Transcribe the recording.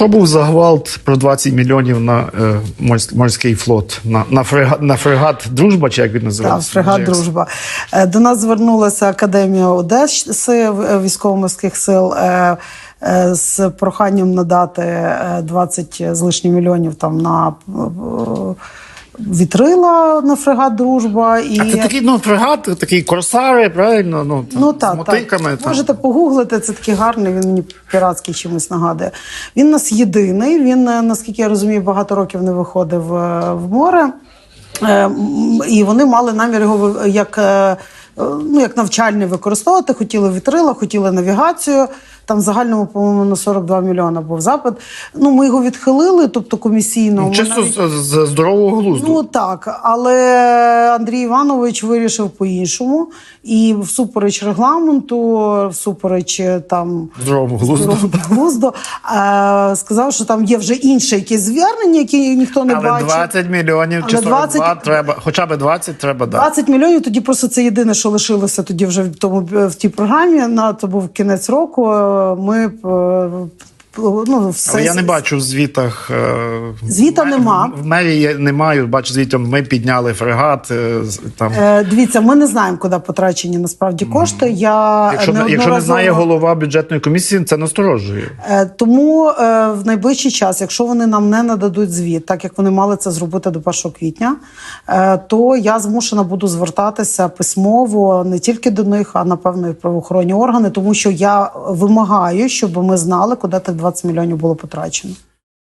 що був за гвалт про 20 мільйонів на е, морський флот? На, на, фрегат, на фрегат Дружба, чи як він Так, фрегат Дружба. Е, До нас звернулася Академія Одеси е, військово-морських сил е, з проханням надати е, 20 з лишнім мільйонів там на вітрила на фрегат Дружба. І... А це такий ну, фрегат, такий корсари, правильно? Ну, там, Ну з так, мотиками. так. Там. Можете погуглити, це такий гарний, він мені піратський чимось нагадує. Він у нас єдиний. Він, е, наскільки я розумію, багато років не виходив е, в море. Е, І вони мали намір його як, ну, як навчальний використовувати. Хотіли вітрила, хотіли навігацію. Там в загальному, по-моєму, на 42 мільйона був запит. Ну, ми його відхилили, тобто комісійно. Чисто навіть- з, з здорового глузду. Ну так, але Андрій Іванович вирішив по-іншому. І всупереч регламенту, всупереч е, там Здоровому глузду. глузду, е, сказав, що там є вже інше якесь звернення, яке ніхто не Але бачив. 20 мільйонів чи Але 42 20 треба, хоча б 20 треба дати. 20 мільйонів тоді просто це єдине, що лишилося тоді вже в тому в тій програмі. На то був кінець року. Ми е, ну, все Але я не бачу в звітах. е, Звіта в ме- нема. В мерії я не маю. Бачу звітом, ми підняли фрегат. е, Там. Е, Дивіться, ми не знаємо, куди потрачені насправді кошти. Я Якщо, не- якщо не знає голова бюджетної комісії, це насторожує. Е, Тому е, в найближчий час, якщо вони нам не нададуть звіт, так як вони мали це зробити до 1 квітня, е, то я змушена буду звертатися письмово не тільки до них, а напевно і правоохоронні органи, тому що я вимагаю, щоб ми знали, куди тих 20 мільйонів було потрачено.